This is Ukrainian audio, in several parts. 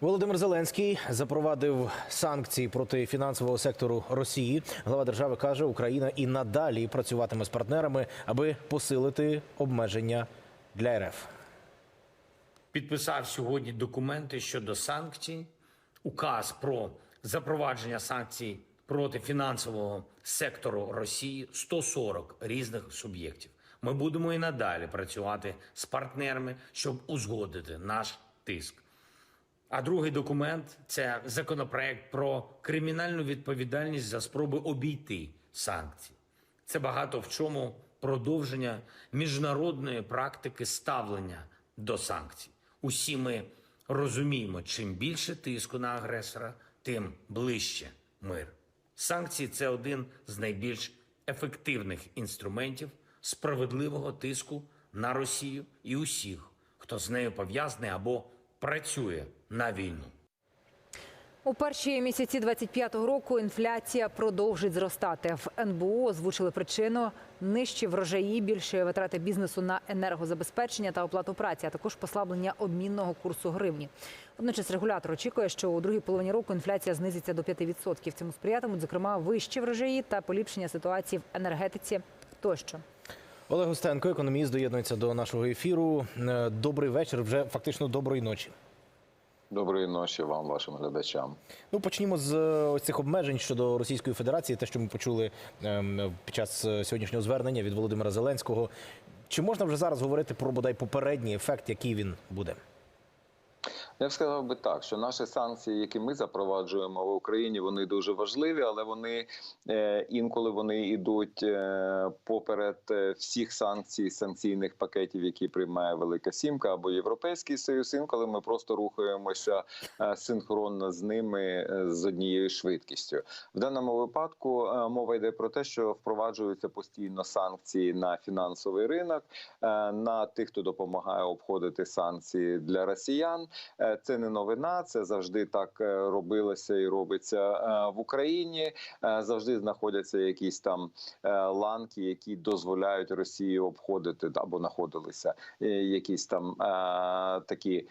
Володимир Зеленський запровадив санкції проти фінансового сектору Росії. Глава держави каже, Україна і надалі працюватиме з партнерами, аби посилити обмеження для РФ. підписав сьогодні документи щодо санкцій, указ про запровадження санкцій проти фінансового сектору Росії 140 різних суб'єктів. Ми будемо і надалі працювати з партнерами, щоб узгодити наш тиск. А другий документ це законопроект про кримінальну відповідальність за спроби обійти санкції. Це багато в чому продовження міжнародної практики ставлення до санкцій. Усі ми розуміємо, чим більше тиску на агресора, тим ближче мир. Санкції це один з найбільш ефективних інструментів справедливого тиску на Росію і усіх, хто з нею пов'язаний або працює на війну. У перші місяці 25-го року інфляція продовжить зростати. В НБУ озвучили причину нижчі врожаї, більші витрати бізнесу на енергозабезпечення та оплату праці, а також послаблення обмінного курсу гривні. Водночас регулятор очікує, що у другій половині року інфляція знизиться до 5%. Цьому сприятимуть, зокрема, вищі врожаї та поліпшення ситуації в енергетиці тощо. Олег Густенко, економіст, доєднується до нашого ефіру. Е, Добрий вечір, вже фактично доброї ночі. Доброї ночі вам, вашим глядачам. Ну, почнімо з е, ось цих обмежень щодо Російської Федерації, те, що ми почули ем, під час е, сьогоднішнього звернення від Володимира Зеленського. Чи можна вже зараз говорити про бодай попередній ефект, який він буде? Я б сказав би так, що наші санкції, які ми запроваджуємо в Україні, вони дуже важливі, але вони е, інколи вони йдуть е, поперед е, всіх санкцій, санкційних пакетів, які приймає Велика Сімка або Європейський Союз. Інколи ми просто рухаємося синхронно з ними з однією швидкістю. В даному випадку мова йде про те, що впроваджуються постійно санкції на фінансовий ринок, на тих, хто допомагає обходити санкції для росіян. Е, Це не новина, це завжди так е, робилося і робиться е, в Україні. Завжди знаходяться якісь там ланки, які дозволяють Росії обходити або знаходилися якісь там такі.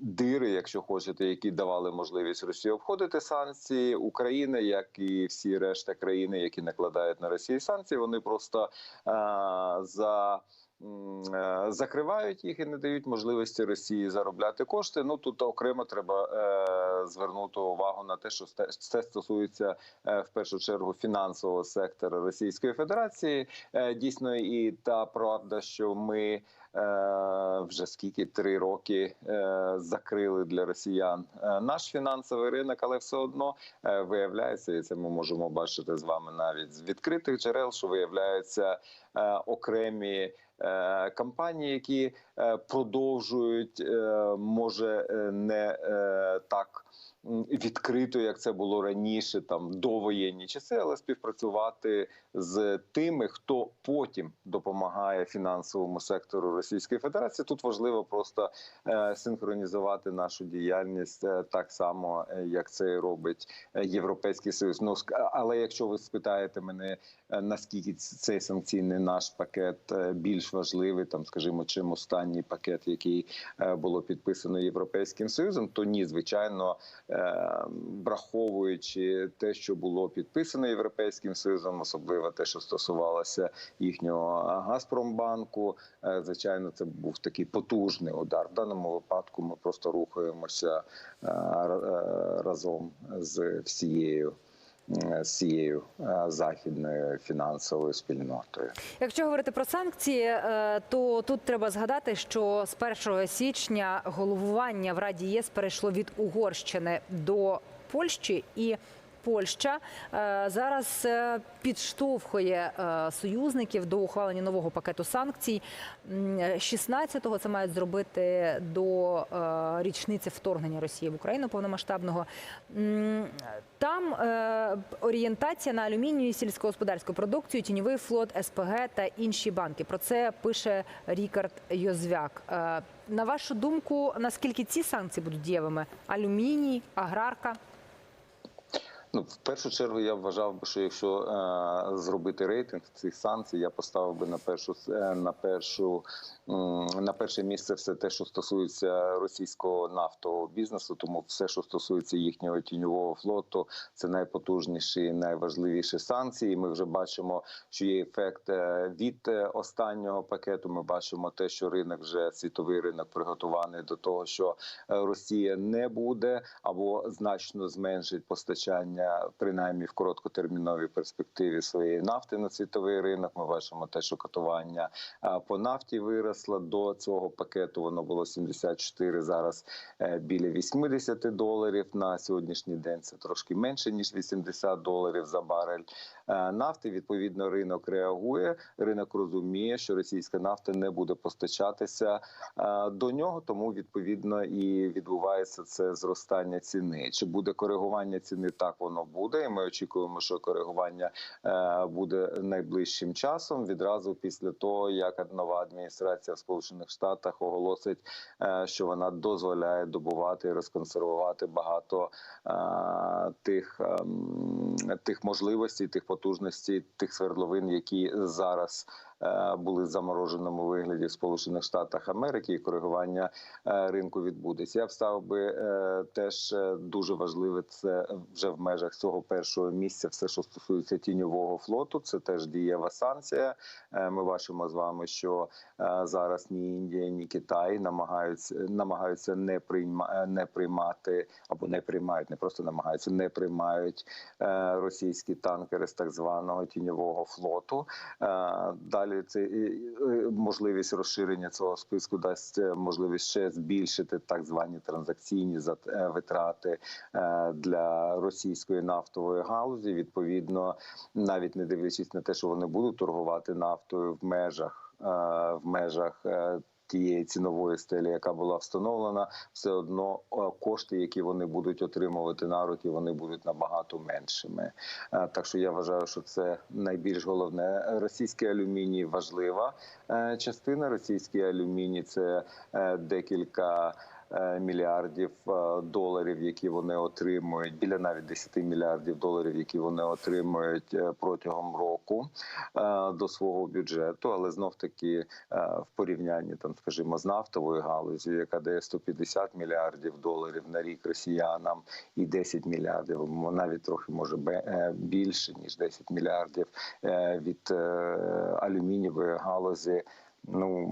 Дири, якщо хочете, які давали можливість Росії обходити санкції України, як і всі решта країни, які накладають на Росію санкції, вони просто е, за закривають їх і не дають можливості Росії заробляти кошти. Ну тут окремо треба е, звернути увагу на те, що це стосується е, в першу чергу фінансового сектора Російської Федерації. Е, дійсно, і та правда, що ми. Е, Вже скільки? Три роки е, закрили для росіян. Е, наш фінансовий ринок, але все одно виявляється, і це ми можемо бачити з вами навіть з відкритих джерел, що виявляються окремі компанії, які продовжують, може не так відкрито, як це було раніше, там довоєнні часи, але співпрацювати з тими, хто потім допомагає фінансовому сектору Російської Федерації. Тут важливо просто е, синхронізувати нашу діяльність е, так само, е, як це робить Європейський Союз. Ну але якщо ви спитаєте мене, наскільки цей санкційний наш пакет більш важливий, там скажімо, чим останній пакет, який було підписано Європейським Союзом, то ні, звичайно, враховуючи те, що було підписано Європейським Союзом, особливо те, що стосувалося їхнього Газпромбанку, е, звичайно, це був такий потужний удар. В даному випадку ми просто рухаємося е, е, разом з всією. Е, З цією е, західною фінансовою спільнотою. Якщо говорити про санкції, е, то тут треба згадати, що з 1 січня головування в Раді ЄС перейшло від Угорщини до Польщі і. Польща е, зараз е, підштовхує е, союзників до ухвалення нового пакету санкцій. 16-го це мають зробити до річниці вторгнення Росії в Україну повномасштабного. Там орієнтація на алюмінію, і сільськогосподарську продукцію, тіньовий флот, СПГ та інші банки. Про це пише Рікард Йозвяк. На вашу думку, наскільки ці санкції будуть дієвими? Алюміній, аграрка? Ну, в першу чергу я вважав би, що якщо е, зробити рейтинг цих санкцій, я поставив би на першу е, на першу на перше місце все те, що стосується російського нафтового бізнесу. Тому все, що стосується їхнього тіньового флоту, це найпотужніші, найважливіші санкції. Ми вже бачимо, що є ефект е, від е, останнього пакету. Ми бачимо те, що ринок вже світовий ринок приготований до того, що Росія не буде або значно зменшить постачання, принаймні в короткотерміновій перспективі своєї нафти на світовий ринок. Ми бачимо те, що котування по нафті виросло до цього пакету. Воно було 74, зараз е, біля 80 доларів. На сьогоднішній день це трошки менше ніж 80 доларів за барель нафти. Відповідно, ринок реагує. Ринок розуміє, що російська нафта не буде постачатися е, до нього, тому відповідно і відбувається це зростання ціни. Чи буде коригування ціни? Так воно буде. І ми очікуємо, що коригування е, буде найближчим часом. Відразу після того, як нова адміністрація в Сполучених Штатах оголосить, е, що вона дозволяє добувати і розконсервувати багато е, тих, ем, тих можливостей, тих потужностей, тих свердловин, які зараз були в замороженому вигляді в Сполучених Штатах Америки, і коригування е, ринку відбудеться. Я б ставив би е, теж е, дуже важливе це вже в межах цього першого місця. Все, що стосується тіньового флоту, це теж дієва санкція. Е, Ми бачимо з вами, що е, зараз ні Індія, ні Китай намагаються намагаються не прийма не приймати або не приймають, не просто намагаються, не приймають е, російські танкери з так званого тіньового флоту. Е, Далі це е, можливість розширення цього списку дасть е, можливість ще збільшити так звані транзакційні е, витрати для російської нафтової галузі. Відповідно, навіть не дивлячись на те, що вони будуть торгувати нафтою в межах в межах. Тієї цінової стелі, яка була встановлена, все одно е, кошти, які вони будуть отримувати на руки, вони будуть набагато меншими. Е, Так що я вважаю, що це найбільш головне. Російський алюміній важлива е, частина. Російський алюміній це декілька. Е, Мільярдів е, доларів, які вони отримують, біля навіть 10 мільярдів доларів, які вони отримують е, протягом року до свого бюджету. Але знов таки в порівнянні там, скажімо, з нафтовою галузю, яка дає 150 мільярдів доларів на рік росіянам, і 10 мільярдів, навіть трохи може більше ніж 10 мільярдів від алюмінієвої галузі. Ну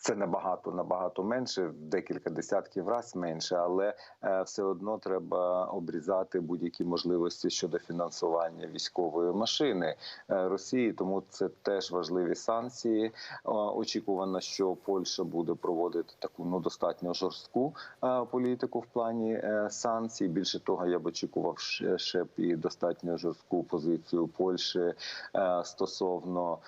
це набагато набагато менше, в декілька десятків раз менше, але е, все одно треба обрізати будь-які можливості щодо фінансування військової машини е, Росії. Тому це теж важливі санкції. Очікувано, що Польща буде проводити таку ну достатньо жорстку е, політику в плані санкцій. Більше того, я б очікував ще, б і достатньо жорстку позицію Польщі стосовно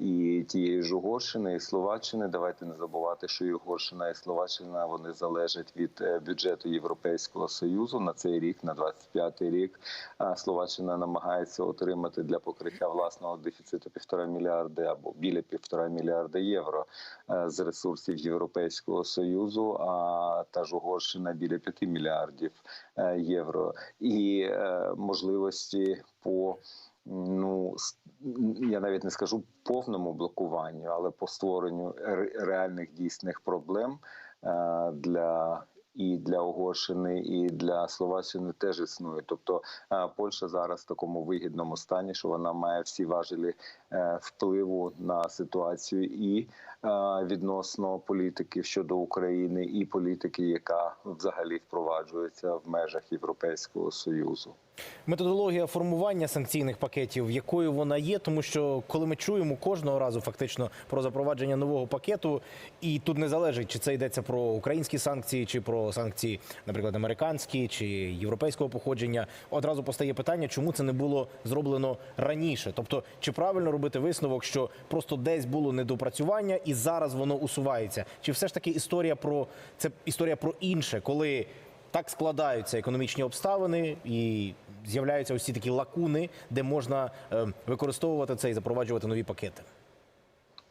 і тієї ж Угорщини, і Словаччини. Давайте не забувати, що і Угорщина і Словаччина вони залежать від е, бюджету Європейського союзу на цей рік, на 25-й рік. Словаччина намагається отримати для покриття власного дефіциту півтора мільярди або біля півтора мільярда євро е, з ресурсів Європейського союзу. А та ж Угорщина біля 5 мільярдів е, євро і е, можливості по ну я навіть не скажу повному блокуванню, але по створенню реальних дійсних проблем е, для. І для Угорщини, і для Словаччини теж існує. Тобто е, Польща зараз в такому вигідному стані, що вона має всі важелі е, впливу на ситуацію і е, відносно політики щодо України, і політики, яка взагалі впроваджується в межах Європейського союзу. Методологія формування санкційних пакетів, якою вона є, тому що коли ми чуємо кожного разу фактично про запровадження нового пакету, і тут не залежить, чи це йдеться про українські санкції, чи про санкції, наприклад, американські чи європейського походження, одразу постає питання, чому це не було зроблено раніше. Тобто, чи правильно робити висновок, що просто десь було недопрацювання і зараз воно усувається? Чи все ж таки історія про це історія про інше, коли так складаються економічні обставини і з'являються ці такі лакуни, де можна е, використовувати це і запроваджувати нові пакети.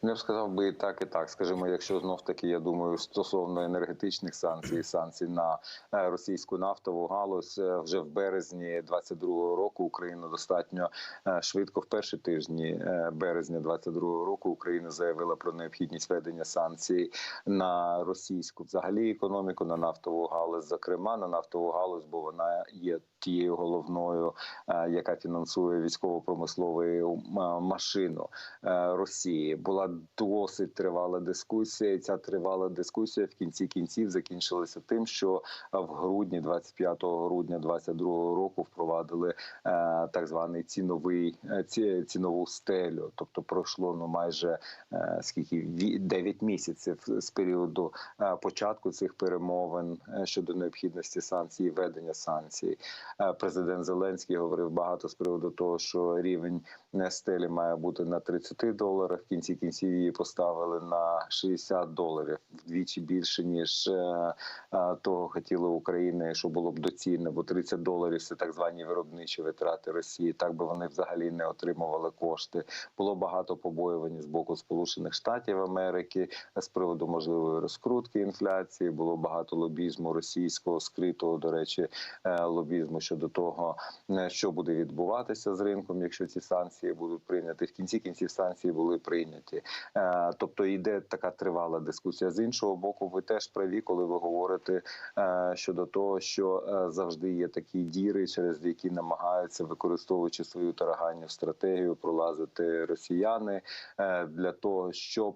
Я б сказав би і так, і так. Скажімо, якщо знов таки, я думаю, стосовно енергетичних санкцій, санкцій на е, російську нафтову галузь е, вже в березні 22-го року Україна достатньо е, швидко в перші тижні березня 22-го року Україна заявила про необхідність введення санкцій на російську взагалі економіку, на нафтову галузь, зокрема на нафтову галузь, бо вона є тією головною, е, яка фінансує військово-промислову е, машину е, Росії. Була досить тривала дискусія. Ця тривала дискусія в кінці кінців закінчилася тим, що в грудні, 25 грудня 22 року, впровадили так званий ціновий цінову стелю. Тобто пройшло ну майже скільки ві- 9 місяців з періоду початку цих перемовин щодо необхідності санкцій, і введення санкцій. Президент Зеленський говорив багато з приводу того, що рівень е, стелі має бути на 30 доларах. В кінці кінців її поставили на 60 доларів, вдвічі більше ніж е, е, того хотіли України, що було б доцільно, бо 30 доларів це так звані виробничі витрати Росії. Так би вони взагалі не отримували кошти. Було багато побоювань з боку Сполучених Штатів Америки з приводу можливої розкрутки інфляції. Було багато лобізму російського скритого, до речі, лобізму щодо того, е, що буде відбуватися з ринком, якщо ці санкції будуть прийняті. В кінці кінців санкції були прийняті. Е, Тобто йде така тривала дискусія. З іншого боку, ви теж праві, коли ви говорите е, щодо того, що завжди є такі діри, через які намагаються, використовуючи свою тараганню стратегію, пролазити росіяни для того, щоб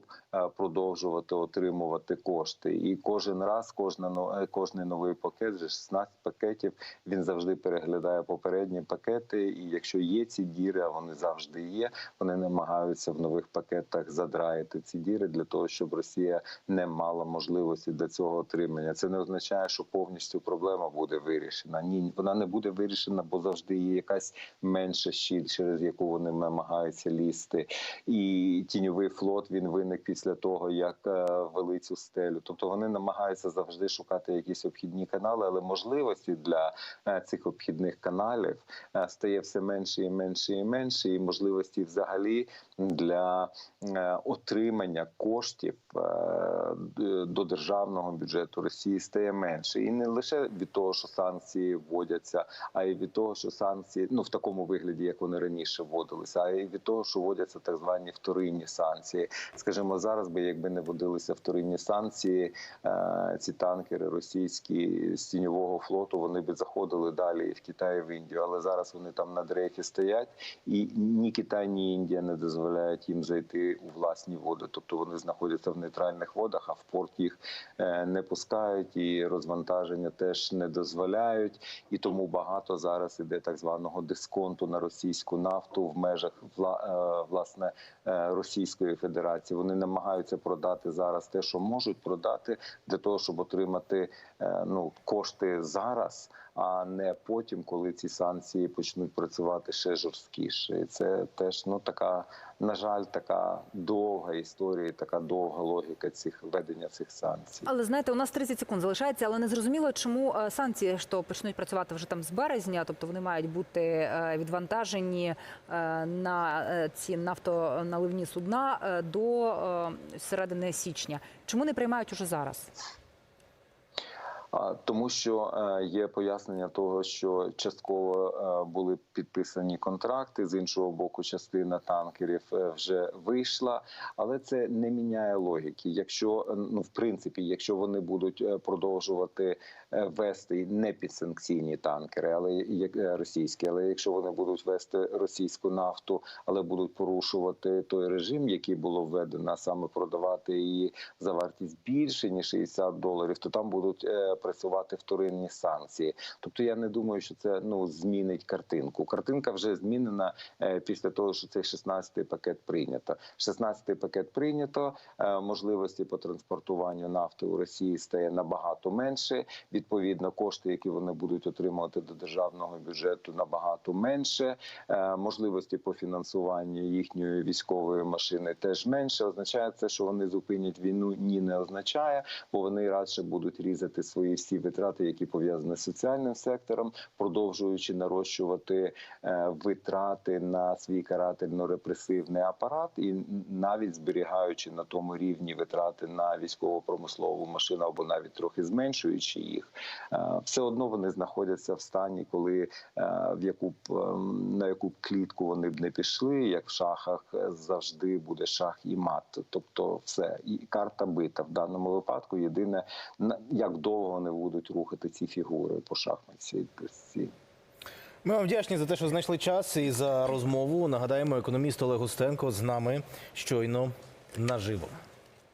продовжувати отримувати кошти. І кожен раз, кожна кожний новий пакет, вже 16 пакетів, він завжди переглядає попередні пакети. І якщо є ці діри, а вони завжди є, вони намагаються в нових пакетах задраїти ці діри для того, щоб Росія не мала можливості до цього отримання. Це не означає, що повністю проблема буде вирішена. Ні, вона не буде вирішена, бо завжди є якась менша щіль, через яку вони намагаються лізти. І тіньовий флот він виник після того, як е, вели цю стелю. Тобто вони намагаються завжди шукати якісь обхідні канали, але можливості для е, цих обхідних каналів е, стає все менше і менше і менше, і можливості взагалі для е, отримання коштів е, до державного бюджету Росії стає менше, і не лише від того, що санкції вводяться, а й від того, що санкції ну в такому вигляді, як вони раніше вводилися, а й від того, що вводяться так звані вторинні санкції. Скажімо, зараз би якби не вводилися вторинні санкції, ці танкери російські з тіньового флоту вони би заходили далі в Китай, і в Індію, але зараз вони там на дрейфі стоять, і ні Китай, ні Індія не дозволяють їм зайти у власні води. Тобто вони знаходяться в нейтральних водах, а в порт їх е, не пускають, і розвантаження теж не дозволяють. І тому багато зараз іде так званого дисконту на російську нафту в межах е, власне е, Російської Федерації. Вони намагаються продати зараз те, що можуть продати, для того, щоб отримати ну кошти зараз, а не потім, коли ці санкції почнуть працювати ще жорсткіше. Це теж ну така, на жаль, така довга історія, така довга логіка цих введення цих санкцій. Але знаєте, у нас 30 секунд залишається, але не зрозуміло, чому е, санкції, що почнуть працювати вже там з березня, тобто вони мають бути е, відвантажені е, на ці нафтоналивні судна до середини січня. Чому не приймають уже зараз? Тому що е, є пояснення того, що частково е, були підписані контракти з іншого боку, частина танкерів е, вже вийшла, але це не міняє логіки. Якщо ну в принципі, якщо вони будуть продовжувати вести не підсанкційні танкери, але як е, російські, але якщо вони будуть вести російську нафту, але будуть порушувати той режим, який було введено, а саме продавати її за вартість більше ніж 60 доларів, то там будуть е, працювати вторинні санкції. Тобто я не думаю, що це ну змінить картинку. Картинка вже змінена е, після того, що цей 16-й пакет прийнято. 16-й пакет прийнято. е, Можливості по транспортуванню нафти у Росії стає набагато менше. Відповідно, кошти, які вони будуть отримувати до державного бюджету, набагато менше. Е, Можливості по фінансуванню їхньої військової машини теж менше. Означає це, що вони зупинять війну? Ні, не означає, бо вони радше будуть різати свої всі витрати, які пов'язані з соціальним сектором, продовжуючи нарощувати е, витрати на свій карательно-репресивний апарат, і навіть зберігаючи на тому рівні витрати на військово-промислову машину або навіть трохи зменшуючи їх, все одно вони знаходяться в стані, коли е, в яку б ем, на яку б клітку вони б не пішли, як в шахах е, завжди буде шах і мат. Тобто, все і карта бита в даному випадку. Єдине як довго вони будуть рухати ці фігури по шахматці. Ми вам вдячні за те, що знайшли час і за розмову. Нагадаємо, економіст Олег Устенко з нами щойно наживо.